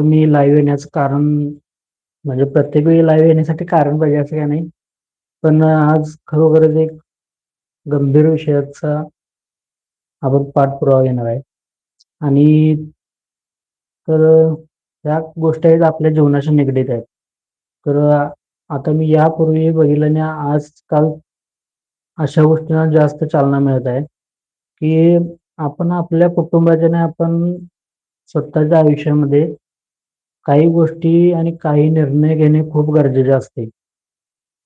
मी live येण्याचं कारण म्हणजे प्रत्येक वेळी लाईव्ह येण्यासाठी कारण पाहिजे असं काय नाही. पण आज खरोखरच एक गंभीर विषयाचा आपण पाठपुरावा घेणार आहे. आणि तर ह्या गोष्टी आहेत आपल्या जीवनाशी निगडीत आहेत. तर आता मी यापूर्वी बघितल्याने आजकाल अशा गोष्टींना जास्त चालना मिळत आहे की आपण आपल्या कुटुंबाच्याने आपण स्वतःच्या आयुष्यामध्ये काही गोष्टी आणि काही निर्णय घेणे खूप गरजेचे असते.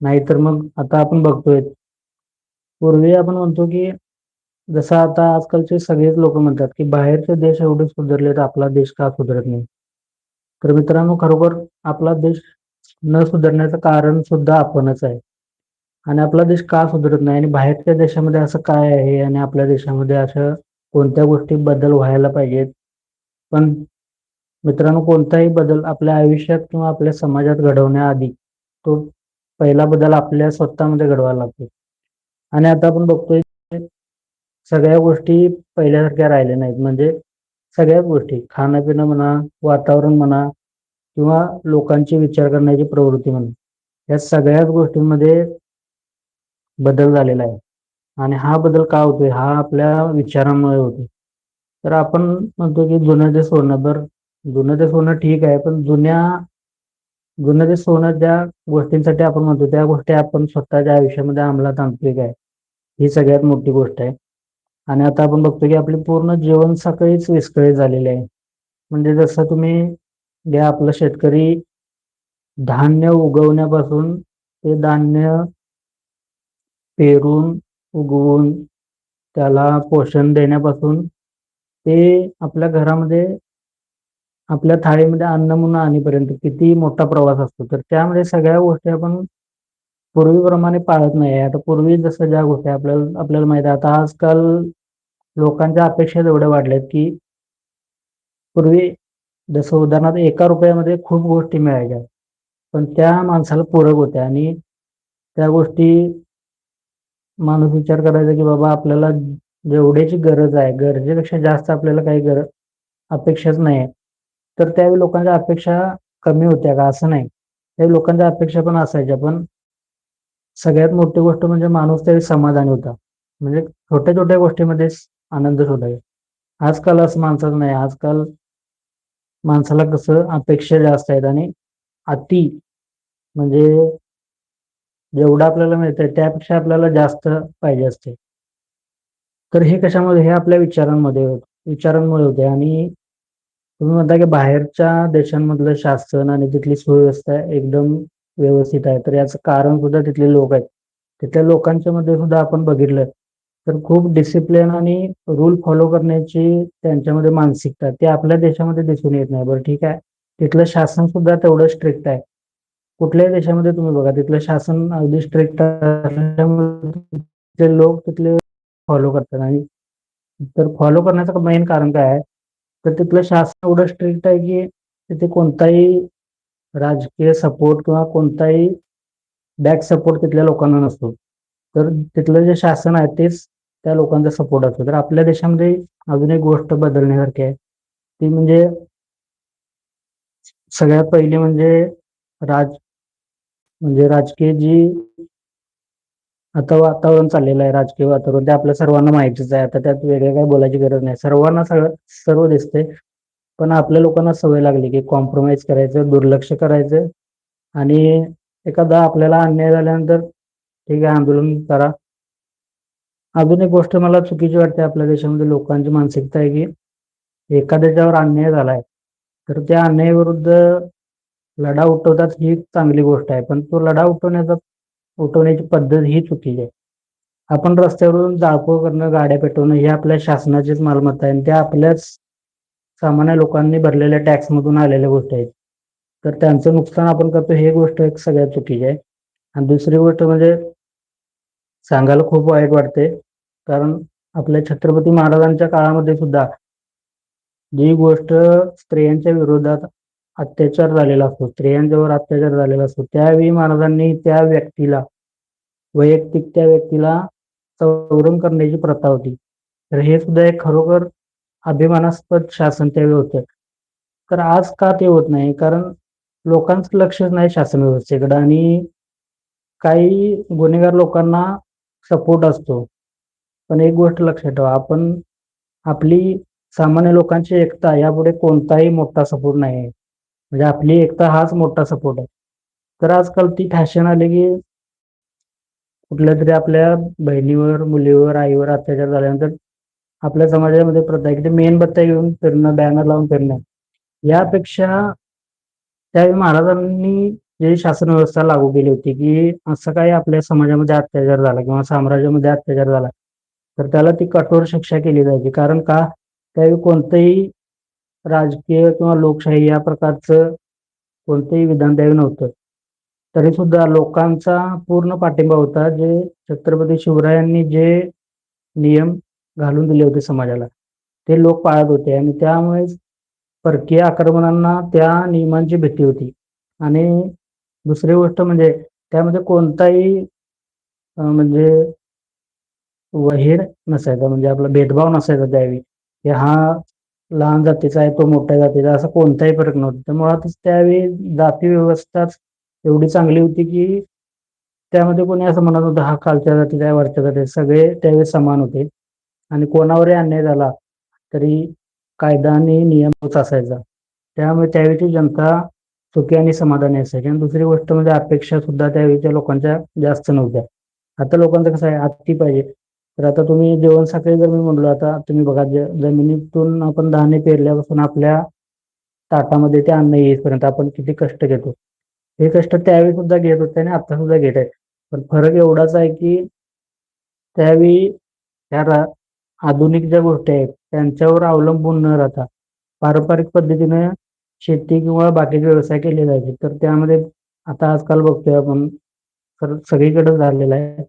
नाहीतर मग आता आपण बघतोय पूर्वी आपण म्हणतो की जसं आता आजकालचे सगळेच लोक म्हणतात की बाहेरचे देश एवढे सुधारले तर आपला देश का सुधरत नाही? तर मित्रांनो खरोखर आपला देश न सुधारण्याचं कारण सुद्धा आपणच आहे. आणि आपला देश का सुधरत नाही? आणि बाहेरच्या देशामध्ये असं काय आहे? आणि आपल्या देशामध्ये असं कोणत्या गोष्टी बदल व्हायला पाहिजेत? पण मित्रांनो कोणताही बदल आपल्या आयुष्यात किंवा आपल्या समाजात घडवण्याआधी तो पहिला बदल आपल्या स्वतःमध्ये घडवायला लागतो. आणि आता आपण बघतोय सगळ्या गोष्टी पहिल्यासारख्या राहिल्या नाहीत. म्हणजे सगळ्याच गोष्टी खाणं पिणं म्हणा वातावरण म्हणा किंवा लोकांची विचार करण्याची प्रवृत्ती म्हणा या सगळ्याच गोष्टींमध्ये बदल झालेला आहे. आणि हा बदल का होतोय? हा आपल्या विचारांमुळे होतो तर आपण म्हणतो की जुनं जे सोनं जुनं ते सोनं ठीक आहे पण जुन्या जुनं ते सोनं ज्या गोष्टींसाठी आपण म्हणतो त्या गोष्टी आपण स्वतःच्या आयुष्यामध्ये अंमलात आणतोय काय? ही सगळ्यात मोठी गोष्ट आहे. आणि आता आपण बघतो की आपली पूर्ण जीवन सकाळीच विस्कळीत झालेली आहे. म्हणजे जसं तुम्ही घ्या आपलं शेतकरी धान्य उगवण्यापासून ते धान्य पेरून उगवून त्याला पोषण देण्यापासून ते आपल्या घरामध्ये आपल्या थाळीमध्ये अन्न म्हणून आणीपर्यंत किती मोठा प्रवास असतो. तर त्यामध्ये सगळ्या गोष्टी आपण पूर्वीप्रमाणे पाळत नाही. आता पूर्वी जसं ज्या गोष्टी आपल्याला आपल्याला माहिती आहे. आता आजकाल लोकांच्या अपेक्षा एवढ्या वाढल्यात की पूर्वी जसं उदाहरणार्थ एका रुपयामध्ये खूप गोष्टी मिळायच्या. पण त्या माणसाला पूरक होत्या. आणि त्या गोष्टी माणूस विचार करायचा की बाबा आपल्याला जेवढ्याची गरज आहे गरजेपेक्षा जास्त आपल्याला काही गरज अपेक्षाच नाही. तर त्यावेळी लोकांच्या अपेक्षा कमी होत्या का? असं नाही. त्यावेळी लोकांच्या अपेक्षा पण असायच्या पण सगळ्यात मोठी गोष्ट म्हणजे माणूस त्यावेळी समाधानी होता. म्हणजे छोट्या छोट्या गोष्टीमध्ये आनंद शोधावे आजकाल असं माणसाचं नाही. आजकाल माणसाला कसं अपेक्षा जास्त आहेत आणि अति म्हणजे जेवढं आपल्याला मिळतंय त्यापेक्षा आपल्याला जास्त पाहिजे असते. तर हे कशामध्ये? हे आपल्या विचारांमध्ये विचारांमुळे होते आणि तुम्ही म्हणता की बाहेरच्या देशांमधलं शासन आणि तिथली सुव्यवस्था एकदम व्यवस्थित आहे. तर याचं कारण सुद्धा तिथले लोक आहेत. तिथल्या लोकांच्या मध्ये सुद्धा आपण बघितलं तर खूप डिसिप्लिन आणि रूल फॉलो करण्याची त्यांच्यामध्ये मानसिकता ते आपल्या देशामध्ये दिसून येत नाही. बरं ठीक आहे. तिथलं शासन सुद्धा तेवढं स्ट्रिक्ट आहे. कुठल्याही देशामध्ये तुम्ही बघा तिथलं शासन अगदी स्ट्रिक्ट असल्यामुळे लोक तिथले फॉलो करतात. आणि तर फॉलो करण्याचं मेन कारण काय आहे? तर तिथलं शासन एवढं स्ट्रिक्ट आहे की तिथे कोणताही राजकीय सपोर्ट किंवा कोणताही बॅक सपोर्ट तिथल्या लोकांना नसतो. तर तिथलं जे शासन आहे तेच त्या लोकांचा सपोर्ट असतो. तर आपल्या देशामध्ये अजून एक गोष्ट बदलण्यासारखी आहे. ती म्हणजे सगळ्यात पहिली म्हणजे राज म्हणजे राजकीय जी आता वातावरण चाललेलं आहे राजकीय वातावरण ते आपल्या सर्वांना माहितीच आहे. आता त्यात वेगळं काही बोलायची गरज नाही. सर्वांना सगळं सर्व दिसते पण आपल्या लोकांना सवय लागली की कॉम्प्रोमाइज करायचं दुर्लक्ष करायचं. आणि एखादा आपल्याला अन्याय झाल्यानंतर ठीक आहे आंदोलन करा. अजून एक गोष्ट मला चुकीची वाटते आपल्या देशामध्ये लोकांची मानसिकता आहे की एखाद्याच्यावर अन्याय झालाय तर त्या अन्यायाविरुद्ध लढा उठवतात ही चांगली गोष्ट आहे. पण तो लढा उठवण्याचा उठवण्याची पद्धत ही चुकीची आहे. आपण रस्त्यावरून जाळपोळ करणं गाड्या पेटवणं हे आपल्या शासनाचीच मालमत्ता आहे आणि त्या आपल्याच सामान्य लोकांनी भरलेल्या टॅक्समधून आलेल्या गोष्टी आहेत. तर त्यांचं नुकसान आपण करतो हे गोष्ट एक सगळ्यात चुकीची आहे. आणि दुसरी गोष्ट म्हणजे सांगायला खूप वाईट वाटते कारण आपल्या छत्रपती महाराजांच्या काळामध्ये सुद्धा जी गोष्ट स्त्रियांच्या विरोधात अत्याचार झालेला असतो. स्त्रियांच्यावर अत्याचार झालेला असतो. त्यावेळी महाराजांनी त्या व्यक्तीला वैयक्तिक त्या व्यक्तीला चौरंग करण्याची प्रथा होती. तर हे सुद्धा एक खरोखर अभिमानास्पद शासन त्यावेळी होतं. तर आज का ते होत नाही? कारण लोकांचं लक्षच नाही शासन व्यवस्थेकडे आणि काही गुन्हेगार लोकांना सपोर्ट असतो. पण एक गोष्ट लक्षात ठेवा आपण आपली सामान्य लोकांची एकता यापुढे कोणताही मोठा सपोर्ट नाही आहे. म्हणजे आपली एकता हाच मोठा सपोर्ट आहे. तर आजकाल ती फॅशन आली की कुठल्या तरी आपल्या बहिणीवर मुलीवर आईवर अत्याचार झाल्यानंतर आपल्या समाजामध्ये प्रथा आहे की ते मेणबत्त्या घेऊन फिरणं बॅनर लावून फिरणं. यापेक्षा त्यावेळी महाराजांनी जे शासन व्यवस्था लागू केली होती की असं काही आपल्या समाजामध्ये अत्याचार झाला किंवा साम्राज्यामध्ये अत्याचार झाला तर त्याला ती कठोर शिक्षा केली जायची कारण का? त्यावेळी कोणतंही राजकीय किंवा लोकशाही या प्रकारचं कोणतंही विधान त्यावेळी नव्हतं. तरी सुद्धा लोकांचा पूर्ण पाठिंबा होता जे छत्रपती शिवरायांनी जे नियम घालून दिले होते समाजाला ते लोक पाळत होते आणि त्यामुळे परकीय आक्रमणांना त्या नियमांची भीती होती. आणि दुसरी गोष्ट म्हणजे त्यामध्ये कोणताही म्हणजे वहीर नसायचा म्हणजे आपला भेदभाव नसायचा त्यावेळी. की हा लहान जातीचा आहे तो मोठ्या जातीचा असा कोणताही फरक नव्हता. तर मुळातच त्यावेळी जाती व्यवस्थाच एवढी चांगली होती की त्यामध्ये कोणी असं म्हणत होतं हा खालच्या जातीचा आहे वरच्या जातीचा सगळे त्यावेळी समान होते. आणि कोणावरही अन्याय झाला तरी कायदा आणि नियमच असायचा. त्यामुळे त्यावेळीची जनता सुखी आणि समाधानी असायची. आणि दुसरी गोष्ट म्हणजे अपेक्षा सुद्धा त्यावेळीच्या लोकांच्या जास्त नव्हत्या. आता लोकांचं कसं आहे आत्ती पाहिजे. तर आता तुम्ही जेवण साखळी जर मी म्हणलो आता तुम्ही बघा जमिनीतून आपण धान्य पेरल्यापासून आपल्या ताटामध्ये ते अन्न येईपर्यंत आपण किती कष्ट घेतो. हे कष्ट त्यावेळी सुद्धा घेत होते आणि आता सुद्धा घेत आहेत. पण फरक एवढाच आहे की त्यावेळी त्या आधुनिक ज्या गोष्टी आहेत त्यांच्यावर अवलंबून न राहता पारंपरिक पद्धतीने शेती किंवा बाकीचे व्यवसाय केले जायचे तर त्यामध्ये आता आजकाल बघतोय आपण तर सगळीकडे झालेला आहे.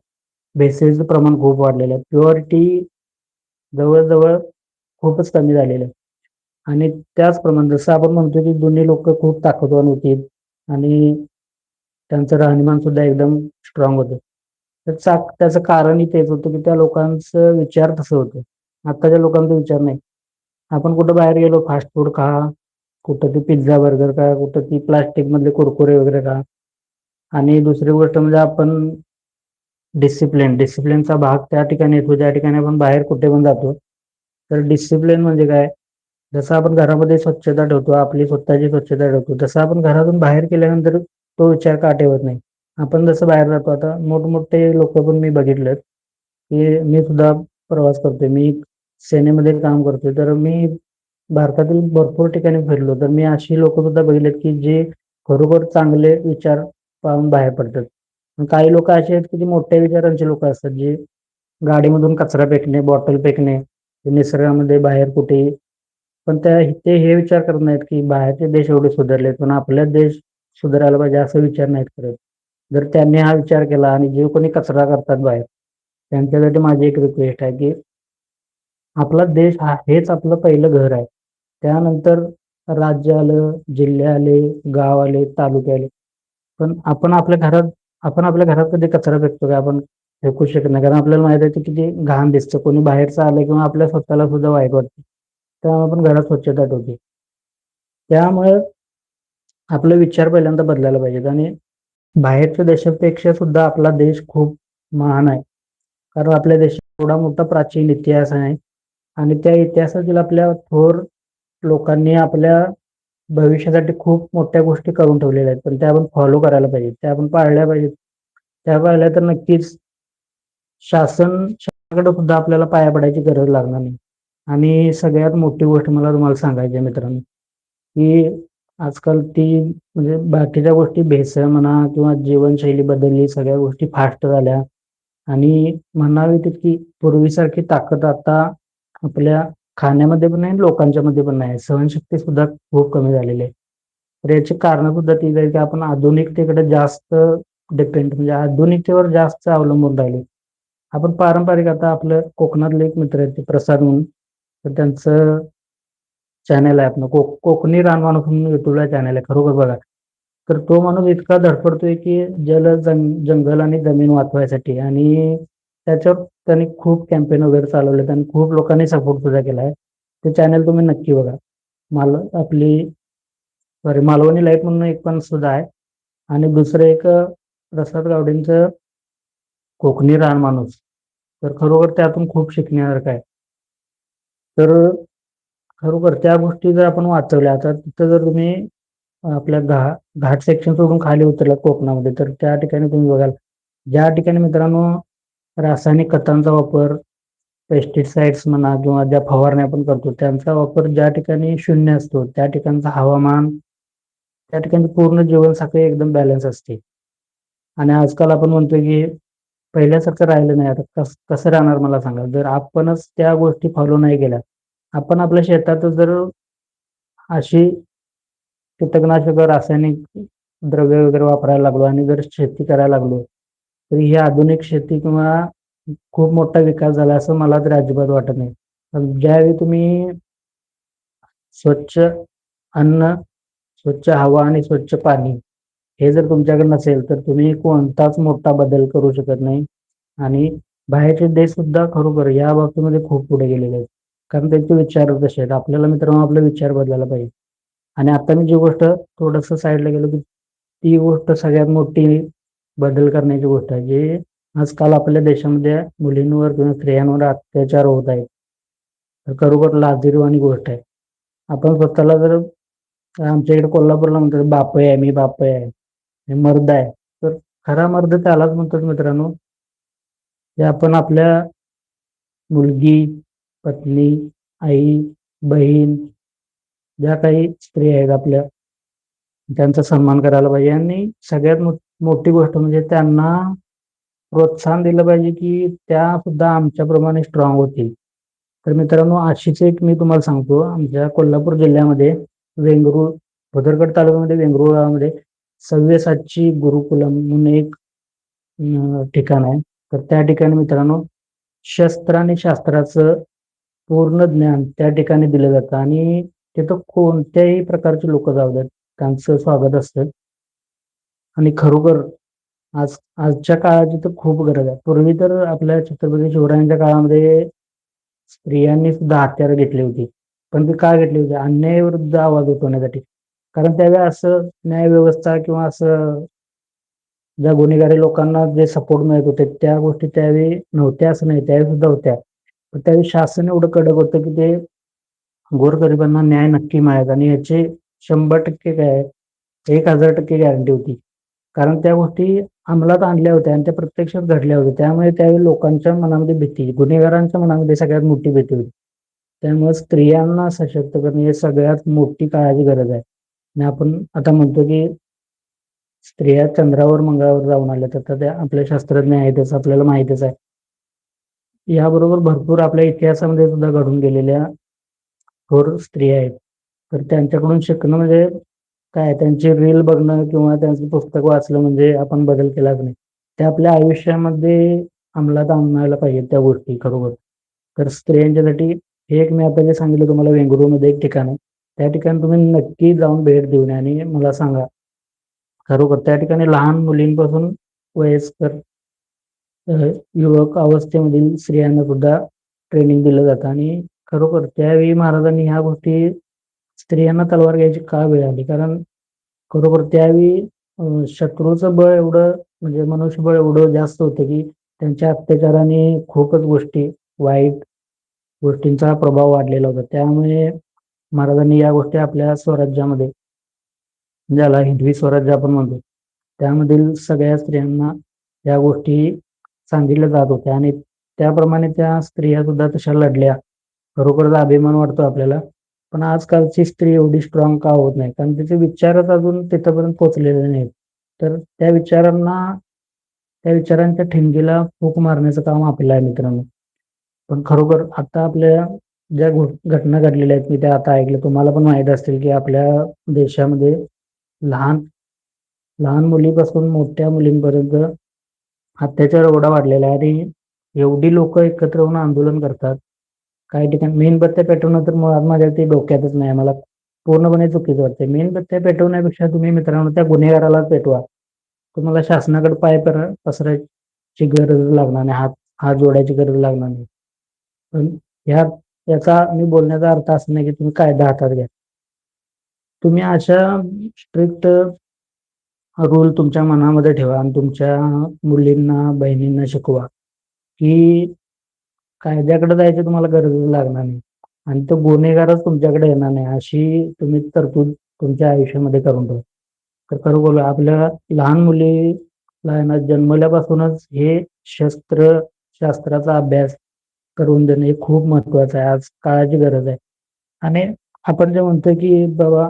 भेसळीचं प्रमाण खूप वाढलेलं आहे. प्युअरिटी जवळजवळ खूपच कमी झालेलं आहे. आणि त्याचप्रमाणे जसं आपण म्हणतो की दोन्ही लोक खूप ताकदवान होती आणि त्यांचं राहणीमान सुद्धा एकदम स्ट्रॉंग होतं. तर त्याचं कारणही तेच होतं की त्या लोकांचं विचार तसं होतं. आत्ताच्या लोकांचा विचार नाही. आपण कुठं बाहेर गेलो फास्ट फूड खा कुठं ती पिझ्झा बर्गर खा कुठं ती प्लास्टिक मधले कुरकुरे वगैरे खा. आणि दुसरी गोष्ट म्हणजे आपण डिसिप्लिन डिसिप्लिनचा भाग त्या ठिकाणी येतो ज्या ठिकाणी आपण बाहेर कुठे पण जातो. तर डिसिप्लिन म्हणजे काय? जसं आपण घरामध्ये स्वच्छता ठेवतो आपली स्वतःची स्वच्छता ठेवतो तसं आपण घरातून बाहेर केल्यानंतर तो विचार का ठेवत नाही? आपण जसं बाहेर जातो आता मोठमोठे लोक पण मी बघितलेत की मी सुद्धा प्रवास करतोय मी सेनेमध्ये काम करतोय. तर मी भारतातील भरपूर ठिकाणी फिरलो तर मी अशी लोक सुद्धा बघितलेत की जे खरोखर चांगले विचार पाहून बाहेर पडतात. काही लोक असे आहेत की जे मोठ्या विचारांचे लोक असतात जे गाडीमधून कचरा फेकणे बॉटल फेकणे निसर्गामध्ये बाहेर कुठे. पण त्या ते हे विचार करत नाहीत की बाहेरचे देश एवढे सुधारलेत पण आपला देश सुधारायला पाहिजे असा विचार नाहीत करत. जर त्यांनी हा विचार केला आणि जे कोणी कचरा करतात बाहेर त्यांच्यासाठी माझी एक रिक्वेस्ट आहे की आपला देश हा हेच आपलं पहिलं घर आहे. त्यानंतर राज्य आलं जिल्हे आले गाव आले तालुके आले. पण आपण आपल्या घरात आपण आपल्या घरात कधी कचरा फेकतो का? आपण फेकू शकत नाही. कारण आपल्याला माहीत आहे की किती घाण दिसतं. कोणी बाहेरचं आलं किंवा आपल्या स्वतःला सुद्धा वाईट वाटतं. त्यामुळे आपण घरात स्वच्छता ठेवते. त्यामुळे आपले विचार पहिल्यांदा बदलायला पाहिजेत आणि बाहेरच्या देशापेक्षा सुद्धा आपला देश खूप महान आहे. कारण आपल्या देशात एवढा मोठा प्राचीन इतिहास आहे. आणि त्या इतिहासातील आपल्या थोर लोकांनी आपल्या भविष्यासाठी खूप मोठ्या गोष्टी करून ठेवलेल्या आहेत पण त्या आपण फॉलो करायला पाहिजे त्या आपण पाळल्या पाहिजेत. त्या पाळल्या तर नक्कीच शासन शासनाकडे सुद्धा आपल्याला पाया पडायची गरज लागणार नाही. आणि सगळ्यात मोठी गोष्ट मला तुम्हाला सांगायची आहे मित्रांनो की आजकाल ती म्हणजे बाकीच्या गोष्टी भेसळ म्हणा किंवा जीवनशैली बदलली सगळ्या गोष्टी फास्ट झाल्या. आणि म्हणावी तितकी पूर्वीसारखी ताकद आता आपल्या खाण्यामध्ये पण नाही लोकांच्या मध्ये पण नाही. सहनशक्ती सुद्धा खूप कमी झालेली आहे. तर याची कारण सुद्धा तीच आहे की आपण आधुनिकतेकडे जास्त डिपेंड म्हणजे आधुनिकतेवर जास्त अवलंबून राहिले. आपण पारंपरिक आता आपलं कोकणातले एक मित्र आहेत ते प्रसाद म्हणून. तर त्यांचं चॅनल आहे आपलं. कोक कोकणी रानमाणूस म्हणून युट्यूबला चॅनल आहे. खरोखर बघा. तर तो माणूस इतका धडपडतोय की जल जंग जंगल आणि जमीन वाचवायसाठी आणि त्याच्यावर त्यांनी खूप कॅम्पेन वगैरे चालवले आणि खूप लोकांनी सपोर्ट सुद्धा केला आहे ते चॅनल तुम्ही नक्की बघा. माल आपली सॉरी मालवणी लाईफ म्हणून एक पण सुद्धा आहे. आणि दुसरं एक प्रसाद गावडेंचं कोकणी रान माणूस. तर खरोखर त्यातून खूप शिकण्यासारखं आहे. तर खरोखर त्या गोष्टी जर आपण वाचवल्या तर तिथं जर तुम्ही आपल्या घा घाट सेक्शन सोडून खाली उतरलात कोकणामध्ये तर त्या ठिकाणी तुम्ही बघाल. ज्या ठिकाणी मित्रांनो रासायनिक खतांचा वापर पेस्टिसाइड्स म्हणा किंवा ज्या फवारण्या आपण करतो त्यांचा वापर ज्या ठिकाणी शून्य असतो त्या ठिकाणचं हवामान त्या ठिकाणी पूर्ण जीवनसाखळी एकदम बॅलन्स असते. आणि आजकाल आपण म्हणतो की पहिल्यासारखं राहिलं नाही. आता कस कसं राहणार मला सांगा? जर आपणच त्या गोष्टी फॉलो नाही केल्या आपण आपल्या शेतात जर अशी कीटकनाशक रासायनिक द्रव्य वगैरे वापरायला लागलो आणि जर शेती करायला लागलो तर ही आधुनिक शेती किंवा खूप मोठा विकास झाला असं मला तरी अजिबात वाटत नाही. ज्यावेळी तुम्ही स्वच्छ अन्न स्वच्छ हवा आणि स्वच्छ पाणी हे जर तुमच्याकडे नसेल तर तुम्ही कोणताच मोठा बदल करू शकत नाही. आणि बाहेरचे देश सुद्धा खरोखर या बाबतीमध्ये खूप पुढे गेलेले आहेत. कारण त्यांचे विचार तसे आहेत. आपल्याला मित्रांनो आपले विचार बदलायला पाहिजे. आणि आता मी जी गोष्ट थोडस साईडला गेलो की ती गोष्ट सगळ्यात मोठी बदल करण्याची गोष्ट आहे. जे आजकाल आपल्या देशामध्ये मुलींवर किंवा स्त्रियांवर अत्याचार होत आहेत. तर खरोखर लाजीरवाणी गोष्ट आहे. आपण स्वतःला जर आमच्या इकडे कोल्हापूरला म्हणतो बाप आहे मी बाप आहे. मर्द आहे. तर खरा मर्द त्यालाच म्हणतात मित्रांनो. जे आपण आपल्या मुलगी पत्नी आई बहीण ज्या काही स्त्री आहेत आपल्या त्यांचा सन्मान करायला पाहिजे. आणि सगळ्यात मोठी गोष्ट म्हणजे त्यांना प्रोत्साहन दिलं पाहिजे की त्या सुद्धा आमच्याप्रमाणे स्ट्रॉंग होतील. तर मित्रांनो अशीच एक मी तुम्हाला सांगतो. आमच्या कोल्हापूर जिल्ह्यामध्ये वेंगरूळ भदरगड तालुक्यामध्ये वेंगरूळ गावामध्ये सव्यसाची गुरुकुलम म्हणून एक ठिकाण आहे. तर त्या ठिकाणी मित्रांनो शस्त्र आणि शास्त्राचं पूर्ण ज्ञान त्या ठिकाणी दिलं जातं. आणि तिथं कोणत्याही प्रकारचे लोक जाऊ देत. त्यांचं स्वागत असतं. आणि खरोखर आज आजच्या काळाची तर खूप गरज आहे. पूर्वी तर आपल्या छत्रपती शिवरायांच्या काळामध्ये स्त्रियांनी सुद्धा हत्यारं घेतली होती. पण ती का घेतली होती? अन्यायाविरुद्ध आवाज उठवण्यासाठी. कारण त्यावेळी असं न्याय व्यवस्था किंवा असं ज्या गुन्हेगारी लोकांना जे सपोर्ट मिळत होते त्या गोष्टी त्यावेळी नव्हत्या असं नाही. त्यावेळी सुद्धा होत्या. पण त्यावेळी शासन एवढं कडक होतं की ते गोरगरिबांना न्याय नक्की मिळायचा. आणि याचे शंभर टक्के काय एक हजार टक्के गॅरंटी होती. कारण त्या गोष्टी अंमलात आणल्या होत्या आणि त्या प्रत्यक्षात घडल्या होत्या. त्यामुळे त्यावेळी लोकांच्या मनामध्ये भीती गुन्हेगारांच्या मनामध्ये सगळ्यात मोठी भीती होती. त्यामुळे स्त्रियांना सशक्त करणे हे सगळ्यात मोठी काळाची गरज आहे. आणि आपण आता म्हणतो की स्त्रिया चंद्रावर मंगळावर जाऊन आल्या तर त्या आपल्या शास्त्रज्ञ आहेतच आपल्याला माहितच आहे. याबरोबर भरपूर आपल्या इतिहासामध्ये सुद्धा घडून गेलेल्या थोर स्त्रिया आहेत. तर त्यांच्याकडून शिकणं म्हणजे काय त्यांची रील बघणं किंवा त्यांचं पुस्तक वाचलं म्हणजे आपण बदल केलाच नाही. ते आपल्या आयुष्यामध्ये अंमलात आणायला पाहिजे त्या गोष्टी खरोखर. तर स्त्रियांच्यासाठी हे एक मी आता जे सांगितलं तुम्हाला वेंगुरूमध्ये एक ठिकाण आहे. त्या ठिकाणी तुम्ही नक्की जाऊन भेट देऊन आणि मला सांगा. खरोखर त्या ठिकाणी लहान मुलींपासून वयस्कर युवक अवस्थेमधील स्त्रियांना सुद्धा ट्रेनिंग दिलं जातं आणि खरोखर त्यावेळी महाराजांनी ह्या गोष्टी स्त्रियांना तलवार घ्यायची का वेळ आली? कारण खरोखर त्यावेळी शत्रूचं बळ एवढं म्हणजे मनुष्यबळ एवढं जास्त होतं की त्यांच्या अत्याचाराने खूपच गोष्टी वाईट गोष्टींचा प्रभाव वाढलेला होता. त्यामुळे महाराजांनी या गोष्टी आपल्या स्वराज्यामध्ये ज्याला हिंदवी स्वराज्य आपण म्हणतो त्यामधील सगळ्या स्त्रियांना या गोष्टी सांगितल्या जात होत्या. आणि त्याप्रमाणे त्या स्त्रिया सुद्धा तशा लढल्या. खरोखरच अभिमान वाटतो आपल्याला. पण आजकालची स्त्री एवढी स्ट्रॉंग का होत नाही? कारण त्याचे विचारच अजून तिथपर्यंत पोहोचलेले नाहीत. तर त्या विचारांना त्या विचारांच्या ठिणगीला फूक मारण्याचं काम आपलं आहे मित्रांनो. पण खरोखर आता आपल्या ज्या घटना घडलेल्या आहेत मी त्या आता ऐकल्या. तुम्हाला पण माहीत असतील की आपल्या देशामध्ये लहान लहान मुलीपासून मोठ्या मुलींपर्यंत अत्याचार एवढा वाढलेला आहे. आणि एवढी लोक एकत्र होऊन आंदोलन करतात. काही ठिकाणी. मेणबत्त्या पेटवणं तर मुळात माझ्या ते डोक्यातच नाही. मला पूर्णपणे चुकीचं वाटते मेणबत्त्या पेटवण्यापेक्षा तुम्ही मित्रांनो त्या गुन्हेगाराला पेटवा. तुम्हाला शासनाकडे पाय पसरायची गरज लागणार नाही. हात हात जोडायची गरज लागणार नाही. पण ह्या याचा मी बोलण्याचा अर्थ असं नाही की तुम्ही कायदा हातात घ्या. तुम्ही अशा स्ट्रिक्ट रूल तुमच्या मनामध्ये ठेवा आणि तुमच्या मुलींना बहिणींना शिकवा की कायद्याकडे जायची तुम्हाला गरज लागणार नाही. आणि तो गुन्हेगारच तुमच्याकडे येणार नाही अशी तुम्ही तरतूद तुमच्या आयुष्यामध्ये करून ठेवा. तर खरं बोलू आपल्या लहान मुलीला ना जन्मल्यापासूनच हे शस्त्र शास्त्राचा अभ्यास करून देणं हे खूप महत्वाचं आहे. आज काळाची गरज आहे. आणि आपण जे म्हणतो की बाबा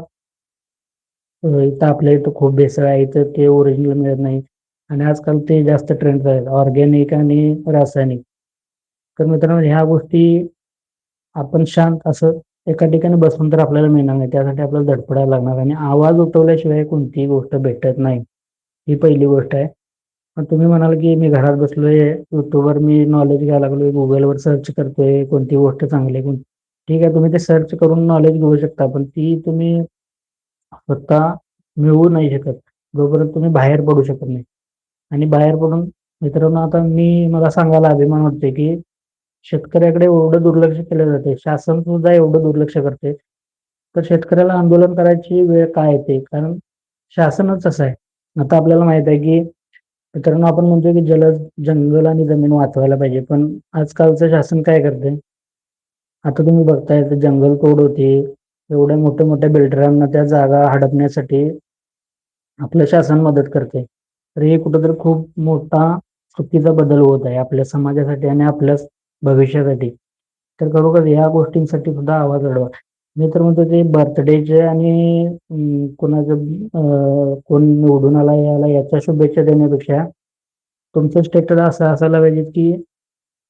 इथं आपल्या इथं खूप भेसळ आहे इथं ते ओरिजिनल मिळत नाही. आणि आजकाल ते जास्त ट्रेंड आहेत. ऑर्गॅनिक आणि रासायनिक. तर मित्रांनो ह्या गोष्टी आपण शांत असं एका ठिकाणी बसून तर आपल्याला मिळणार नाही. त्यासाठी आपल्याला धडपडायला लागणार आणि आवाज उठवल्याशिवाय कोणतीही गोष्ट भेटत नाही. ही पहिली गोष्ट आहे. पण तुम्ही म्हणाल की मी घरात बसलोय युट्यूबवर मी नॉलेज घ्यायला लागलोय गुगलवर सर्च करतोय कोणती गोष्ट चांगली आहे ठीक आहे तुम्ही ते सर्च करून नॉलेज घेऊ शकता पण ती तुम्ही स्वतः मिळवू नाही शकत. जोपर्यंत तुम्ही बाहेर पडू शकत नाही. आणि बाहेर पडून मित्रांनो आता मी मला सांगायला अभिमान वाटतोय की शेतकऱ्याकडे एवढं दुर्लक्ष केलं जाते शासन सुद्धा एवढं दुर्लक्ष करते. तर शेतकऱ्याला आंदोलन करायची वेळ काय येते? कारण शासनच असं आहे. आता आपल्याला माहीत आहे की मित्रांनो आपण म्हणतो की जल जंगल आणि जमीन वाचवायला पाहिजे. पण आजकालचं शासन काय करते? आता तुम्ही बघताय तर जंगल तोड होते. एवढ्या मोठ्या मोठ्या बिल्डरांना त्या जागा हडपण्यासाठी आपलं शासन मदत करते. तर हे कुठंतरी खूप मोठा चुकीचा बदल होत आहे आपल्या समाजासाठी आणि आपल्या भविष्यासाठी. तर खरोखर या गोष्टींसाठी सुद्धा आवाज अडवा मी तर म्हणतो ते बर्थडेचे आणि कोणाचं कोण निवडून आला याला याच्या शुभेच्छा देण्यापेक्षा तुमचं स्टेटस असं असायला पाहिजे की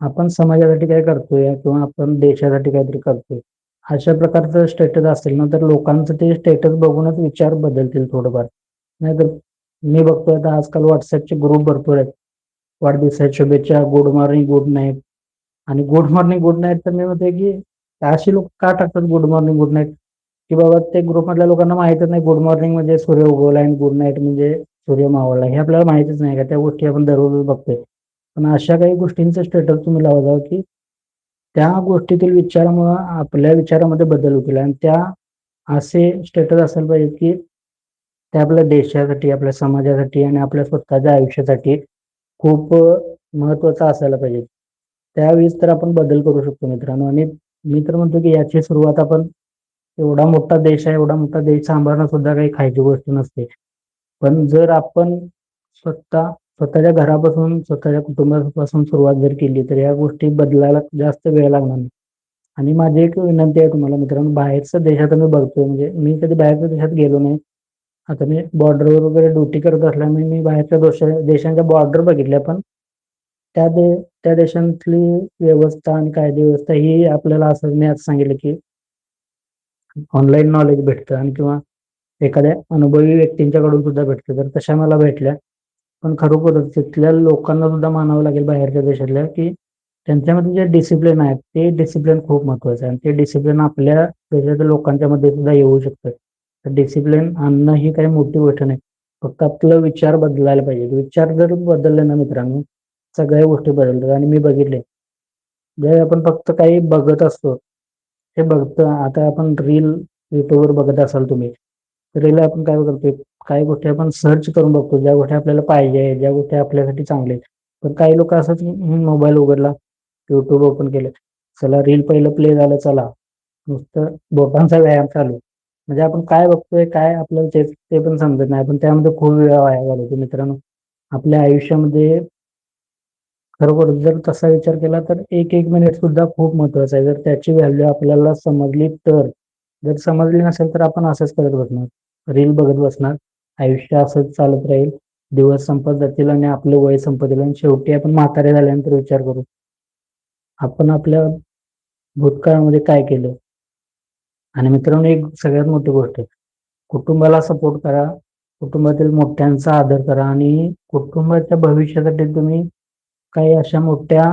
आपण समाजासाठी काय करतोय किंवा आपण देशासाठी काहीतरी करतोय. अशा प्रकारचं स्टेटस असेल ना तर लोकांचं ते स्टेटस बघूनच विचार बदलतील थोडंफार. नाहीतर मी बघतोय आता आजकाल व्हॉट्सअपचे ग्रुप भरपूर आहेत. वाढदिवसाच्या शुभेच्छा गुड मॉर्निंग गुड नाईट आणि गुड मॉर्निंग गुड नाईट तर मी म्हणते की अशी लोक का टाकतात गुड मॉर्निंग गुड नाईट की बाबा ते ग्रुपमधल्या लोकांना माहितच नाही गुड मॉर्निंग म्हणजे सूर्य उगवला आणि गुड नाईट म्हणजे सूर्य मावळला. हे आपल्याला माहितीच नाही का? त्या गोष्टी आपण दररोज बघतोय. पण अशा काही गोष्टींचं स्टेटस तुम्ही लावा जावं की त्या गोष्टीतील विचारामुळं आपल्या विचारामध्ये बदल होतील आणि त्या असे स्टेटस असायला पाहिजे की ते आपल्या देशासाठी आपल्या समाजासाठी आणि आपल्या स्वतःच्या आयुष्यासाठी खूप महत्वाचं असायला पाहिजे त्यावेळेस तर आपण बदल करू शकतो मित्रांनो. आणि मी तर म्हणतो की याची सुरुवात आपण एवढा मोठा देश आहे एवढा मोठा देश सांभाळणं सुद्धा काही खायची गोष्ट नसते. पण जर आपण स्वतः स्वतःच्या घरापासून स्वतःच्या कुटुंबापासून सुरुवात जर केली तर या गोष्टी बदलायला जास्त वेळ लागणार नाही. आणि माझी एक विनंती आहे तुम्हाला मित्रांनो बाहेरच्या देशात मी बघतोय म्हणजे मी कधी बाहेरच्या देशात गेलो नाही. आता मी बॉर्डरवर वगैरे ड्युटी करत असल्यामुळे मी बाहेरच्या देशांच्या बॉर्डर बघितल्या पण त्या दे त्या देशांतली व्यवस्था आणि कायदे व्यवस्था ही आपल्याला असं मी आज सांगितलं की ऑनलाईन नॉलेज भेटतं आणि किंवा एखाद्या अनुभवी व्यक्तींच्याकडून सुद्धा भेटतं. तर तशा मला भेटल्या. पण खरोखरच तिथल्या लोकांना सुद्धा मानावं लागेल बाहेरच्या देशातल्या की त्यांच्यामध्ये जे डिसिप्लिन आहे ते डिसिप्लिन खूप महत्वाचं आहे. आणि ते डिसिप्लिन आपल्या देशाच्या लोकांच्या मध्ये सुद्धा येऊ शकतं. तर डिसिप्लिन आणणं ही काही मोठी गोष्ट नाही. फक्त आपलं विचार बदलायला पाहिजे. विचार जर बदलले ना मित्रांनो सगळ्या गोष्टी बदलतात. आणि मी बघितले. जर आपण फक्त काही बघत असतो हे बघतो आता आपण रील युट्यूबवर बघत असाल तुम्ही रील आपण काय करतोय? काही गोष्टी आपण सर्च करून बघतो ज्या गोष्टी आपल्याला पाहिजे ज्या गोष्टी आपल्यासाठी चांगल्या पण काही लोक असंच मोबाईल उघडला युट्यूब ओपन केलं. चला रील पहिलं प्ले झालं चला. नुसतं बोटांचा व्यायाम चालू. म्हणजे आपण काय बघतोय काय आपल्याला ते पण समजत नाही. पण त्यामध्ये खूप वेळ वाया घालवतो मित्रांनो. आपल्या आयुष्यामध्ये खरोखर जर तसा विचार केला तर एक एक मिनिट सुद्धा खूप महत्त्वाचा आहे. जर त्याची व्हॅल्यू आपल्याला समजली तर जर समजली नसेल तर आपण असंच करत बसणार. रील बघत बसणार. आयुष्य असंच चालत राहील. दिवस संपत जातील आणि आपलं वय संपत जाईल. आणि शेवटी आपण म्हातारे झाल्यानंतर विचार करू आपण आपल्या भूतकाळामध्ये काय केलं? आणि मित्रांनो एक सगळ्यात मोठी गोष्ट आहे कुटुंबाला सपोर्ट करा. कुटुंबातील मोठ्यांचा आदर करा. आणि कुटुंबाच्या भविष्यासाठी तुम्ही काही अशा मोठ्या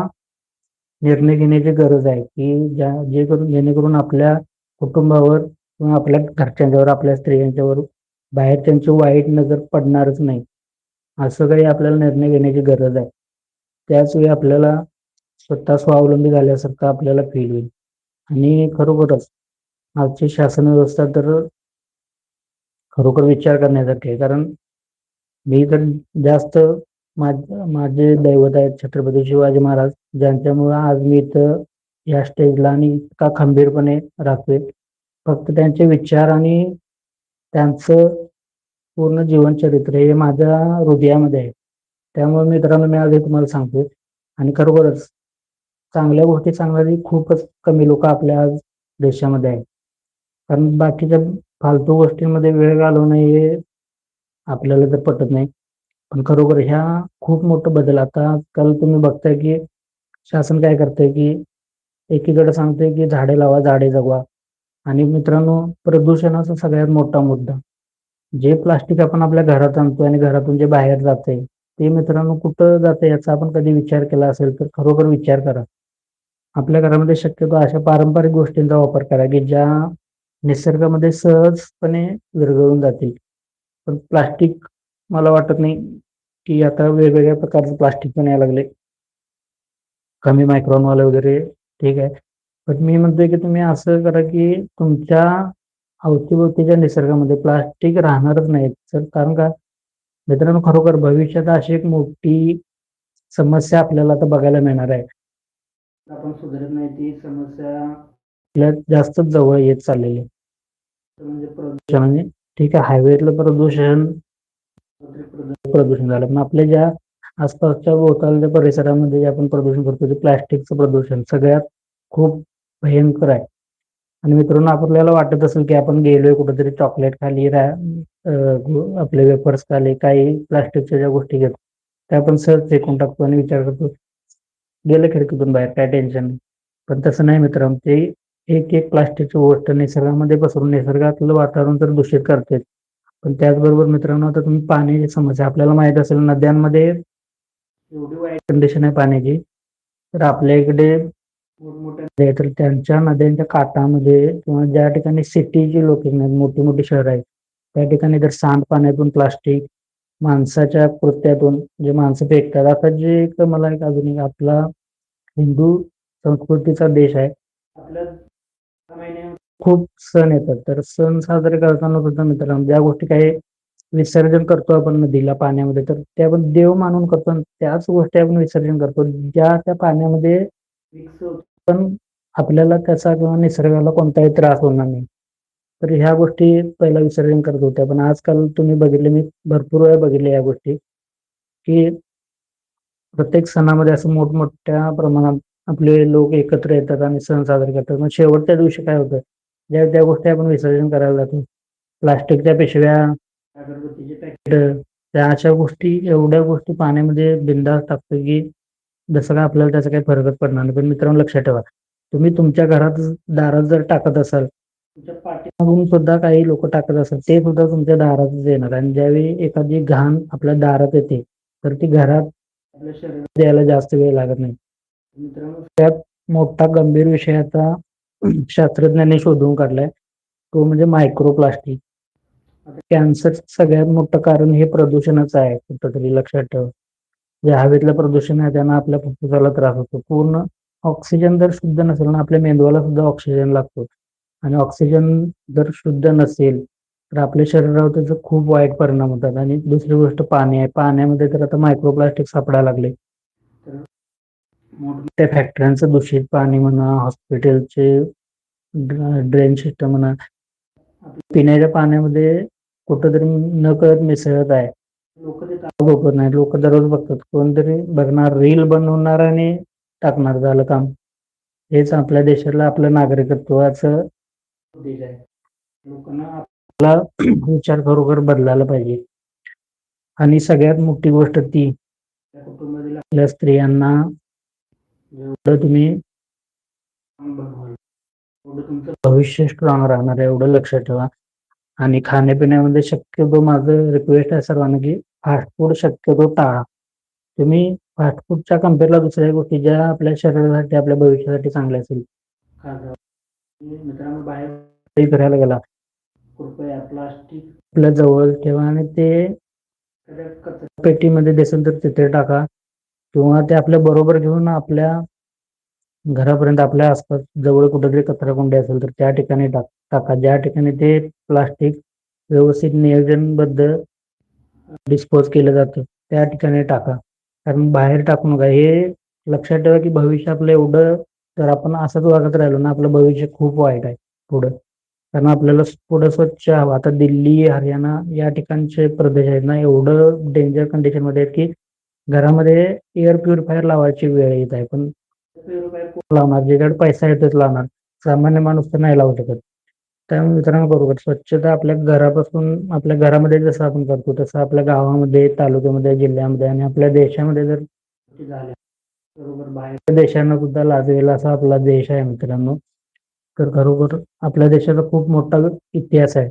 निर्णय घेण्याची गरज आहे की ज्या जे करून जेणेकरून आपल्या कुटुंबावर किंवा आपल्या घरच्यांच्यावर आपल्या स्त्रियांच्यावर बाहेर त्यांची वाईट नजर पडणारच नाही. असं काही आपल्याला निर्णय घेण्याची गरज आहे. त्याच वेळी आपल्याला स्वतः स्वावलंबी झाल्यासारखं आपल्याला फील होईल. आणि खरोखरच आजची शासन व्यवस्था तर खरोखर विचार करण्यासारखी आहे. कारण मी तर जास्त माझे दैवत आहेत छत्रपती शिवाजी महाराज ज्यांच्यामुळे आज मी इथं या स्टेजला आणि इतका खंबीरपणे राहतोय. फक्त त्यांचे विचार आणि त्यांचं पूर्ण जीवनचरित्र हे माझ्या हृदयामध्ये आहे. त्यामुळे मित्रांनो मी आज तुम्हाला सांगतोय. आणि खरोखरच चांगल्या गोष्टी सांगणारी खूपच कमी लोक आपल्या आज देशामध्ये आहेत. कारण बाकीच्या फालतू गोष्टींमध्ये वेळ घालवणं हे आपल्याला तर पटत नाही. पण खरोखर ह्या खूप मोठं बदल. आता काल तुम्ही बघताय की शासन काय करतंय की एकीकडे सांगते की झाडे लावा झाडे जगवा. आणि मित्रांनो प्रदूषणाचा सगळ्यात मोठा मुद्दा. जे प्लास्टिक आपण आपल्या घरात आणतो आणि घरातून जे बाहेर जाते ते मित्रांनो कुठं जाते याचा आपण कधी विचार केला असेल तर खरोखर विचार करा. आपल्या घरामध्ये शक्यतो अशा पारंपरिक गोष्टींचा वापर करा की ज्या निसर्गामध्ये सहजपणे विरघळून जातील. पण प्लास्टिक मला वाटत नाही की आता वेगवेगळ्या प्रकारचे प्लास्टिक पण यायला लागले. कमी मायक्रॉनवाले वगैरे ठीक आहे. पण मी म्हणतोय की तुम्ही असं करा की तुमच्या अवतीभोवतीच्या निसर्गामध्ये प्लास्टिक राहणारच नाही तर कारण का? मित्रांनो खरोखर भविष्यात अशी एक मोठी समस्या आपल्याला आता बघायला मिळणार आहे. आपण सुधारत नाही ती समस्या आपल्या जास्तच जवळ येत चाललेली म्हणजे प्रदूषण. म्हणजे ठीक आहे हायवेतलं प्रदूषण प्रदूषण झालं. पण आपल्या ज्या आसपासच्या भोवतालच्या परिसरामध्ये जे आपण प्रदूषण करतो ते प्लास्टिकचं प्रदूषण सगळ्यात खूप भयंकर आहे. आणि मित्रांनो आपल्याला वाटत असेल की आपण गेलोय कुठेतरी चॉकलेट खाली आपले वेफर्स खाली काही प्लास्टिकच्या ज्या गोष्टी घेतो त्या आपण सहज फेकून टाकतो आणि विचार करतो गेलं खिडकीतून बाहेर काय टेन्शन नाही. पण तसं नाही मित्रांनो ते एक एक प्लास्टिकची गोष्ट निसर्गामध्ये पसरून निसर्गातलं वातावरण तर दूषित करते पण त्याचबरोबर मित्रांनो आता तुम्ही पाण्याची समस्या आपल्याला माहीत असेल नद्यांमध्ये एवढी वाईट कंडिशन आहे पाण्याची. तर आपल्या इकडे मोठमोठ्या तर त्यांच्या नद्यांच्या काठामध्ये किंवा ज्या ठिकाणी सिटीची लोकेशन आहेत म्हणजे मोठी मोठी शहर आहेत त्या ठिकाणी जर सांडपाण्यातून प्लास्टिक माणसाच्या कृत्यातून जे माणसं फेकतात. आता जे एक मला एक अजून एक आपला हिंदू संस्कृतीचा देश आहे. आपल्या खूप सण येतात. तर सण साजरे करताना सुद्धा मित्रांनो ज्या गोष्टी काही विसर्जन करतो आपण नदीला पाण्यामध्ये तर ते आपण देव मानून करतो त्याच गोष्टी आपण विसर्जन करतो. ज्या त्या पाण्यामध्ये पण आपल्याला त्याचा किंवा निसर्गाला कोणताही त्रास होणार नाही. तर ह्या गोष्टी पहिला विसर्जन करत होत्या पण आजकाल तुम्ही बघितले मी भरपूर वेळा बघितले या गोष्टी की प्रत्येक सणामध्ये असं मोठमोठ्या प्रमाणात आपले लोक एकत्र येतात आणि सण साजरे करतात. मग शेवटच्या दिवशी काय होतं? ज्या त्या गोष्टी आपण विसर्जन करायला जातो. प्लास्टिकच्या पिशव्या अगरबत्तीचे पॅकेट. त्या अशा गोष्टी एवढ्या गोष्टी पाण्यामध्ये बिंदास टाकतो की जसं काय आपल्याला त्याचा काही फरकच पडणार नाही. पण मित्रांनो लक्षात ठेवा. तुम्ही तुमच्या घरात दारात जर टाकत असाल तुमच्या पाठीमागून सुद्धा काही लोक टाकत असाल ते सुद्धा तुमच्या दारातच येणार. आणि ज्यावेळी एखादी घाण आपल्या दारात येते तर ती घरात आपल्या शरीरात यायला जास्त वेळ लागत नाही. मित्रांनो त्यात मोठा गंभीर विषय आता शास्त्रज्ञांनी शोधून काढलाय. तो म्हणजे मायक्रो प्लास्टिक कॅन्सर सगळ्यात मोठं कारण हे प्रदूषणच आहे कुठंतरी लक्षात ठेव. जे हवेतलं प्रदूषण आहे त्यांना आपल्या फुफ्फुसाला त्रास होतो. पूर्ण ऑक्सिजन जर शुद्ध नसेल ना आपल्या मेंदूला सुद्धा ऑक्सिजन लागतो. आणि ऑक्सिजन जर शुद्ध नसेल तर आपल्या शरीरावर त्याचे खूप वाईट परिणाम होतात. आणि दुसरी गोष्ट पाणी आहे. पाण्यामध्ये तर आता मायक्रोप्लास्टिक सापडायला लागले. मोठमोठ्या फॅक्टऱ्यांचं दूषित पाणी म्हणा हॉस्पिटलचे ड्रेन सिस्टम म्हणा पिण्याच्या पाण्यामध्ये कुठंतरी न कळत मिसळत आहे. लोक ते बघत नाही लोक दररोज बघतात कोणतरी बघणार रील बनवणार आणि टाकणार झालं काम. हेच आपल्या देशाला आपलं नागरिकत्वाचं देश आहे. लोकांना आपला विचार खरोखर बदलायला पाहिजे. आणि सगळ्यात मोठी गोष्ट ती कुटुंबातील आपल्या स्त्रियांना जेवढं तुम्ही तुमचं भविष्य स्ट्रॉंग राहणार आहे एवढं लक्षात ठेवा. आणि खाण्यापिण्यामध्ये शक्यतो माझं रिक्वेस्ट आहे सर्वांना की फास्ट फूड शक्यतो टाळा. तुम्ही फास्ट फूडच्या कम्पेअरला दुसऱ्या गोष्टी ज्या आपल्या शरीरासाठी आपल्या भविष्यासाठी चांगल्या असेल मित्रांनो बाहेर फिरायला गेला. कृपया प्लास्टिक आपल्या जवळ ठेवा आणि ते पेटीमध्ये दिसेल तर तिथे टाका. किंवा ते आपल्या बरोबर घेऊन आपल्या घरापर्यंत आपल्या आसपास जवळ कुठेतरी कचरा कुंडी असेल तर त्या ठिकाणी टाका ज्या ठिकाणी ते प्लास्टिक व्यवस्थित नियोजनबद्ध डिस्पोज केलं जातं त्या ठिकाणी टाका. कारण बाहेर टाकू नका. हे लक्षात ठेवा की भविष्य आपलं एवढं तर आपण असंच वागत राहिलो ना आपलं भविष्य खूप वाईट आहे पुढं. कारण आपल्याला पुढं स्वच्छ हवं. आता दिल्ली हरियाणा या ठिकाणचे प्रदेश आहेत ना एवढं डेंजर कंडिशनमध्ये आहेत की घरामध्ये एअर प्युरिफायर लावायची वेळ येत आहे पण प्युरिफायर लावणार ज्याच्याकडे पैसा येतोच लावणार. सामान्य माणूस तर नाही लावू शकत. त्यामुळे मित्रांनो बरोबर स्वच्छता आपल्या घरापासून आपल्या घरामध्ये जसं आपण करतो तसं आपल्या गावामध्ये तालुक्यामध्ये जिल्ह्यामध्ये आणि आपल्या देशामध्ये जर झाल्या बरोबर बाहेर देशांना सुद्धा लाजवेल असा आपला देश आहे मित्रांनो. तर खरोखर आपल्या देशाचा खूप मोठा इतिहास आहे.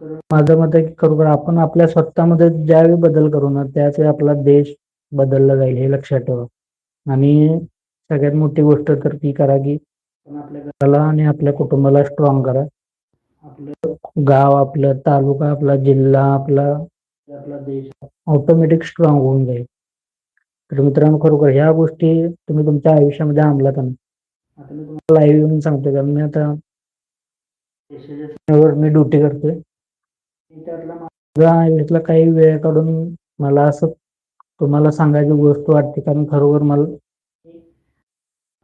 तर माझं मत आहे की खरोखर आपण आपल्या स्वतःमध्ये ज्यावेळी बदल करू ना त्याच आपला देश बदलला जाईल हे लक्षात ठेवा. आणि सगळ्यात मोठी गोष्ट तर ती करा की आपल्या घराला आणि आपल्या कुटुंबाला स्ट्रॉंग करा. आपलं गाव आपलं तालुका आपला जिल्हा आपला आपला देश ऑटोमॅटिक स्ट्रॉंग होऊन जाईल. तर मित्रांनो खरोखर ह्या गोष्टी तुम्ही तुमच्या आयुष्यामध्ये अंमलात आणा आता मी तुम्हाला लाईव्ह येऊन सांगतो कारण मी आता मी ड्युटी करतोय. त्यातला काही वेळ काढून मला असं तुम्हाला सांगायची गोष्ट वाटते कारण खरोखर मला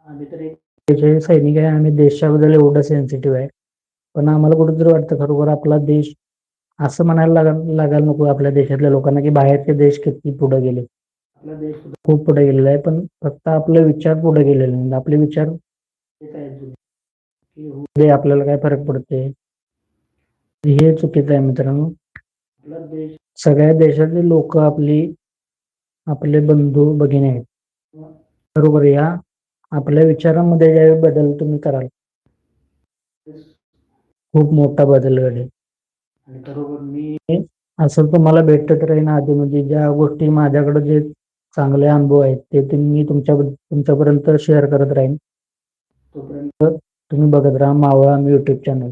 आम्ही सैनिक आहे आणि देशाबद्दल एवढं सेन्सिटिव्ह आहे. पण आम्हाला कुठेतरी वाटतं खरोखर आपला देश असं म्हणायला लागा लागायला नको आपल्या देशातल्या लोकांना की बाहेरचे देश किती पुढे गेले. आपला देश खूप पुढे गेलेला आहे पण फक्त आपले विचार पुढे गेलेले नाही. आपले विचार आपल्याला काय फरक पडते हे चुकीचं आहे मित्रांनो. सगळ्या देशातले लोक आपली आपले बंधू भगिनी आहेत. बरोबर या आपल्या विचारांमध्ये ज्यावेळी बदल तुम्ही कराल खूप मोठा बदल घडेल. बरोबर मी असं तुम्हाला भेटत राहीन आधी म्हणजे ज्या गोष्टी माझ्याकडे जे चांगले अनुभव आहेत ते मी तुमच्या तुमच्यापर्यंत शेअर करत राहीन. तोपर्यंत तुम्ही बघत राहा मावळा युट्यूब चॅनल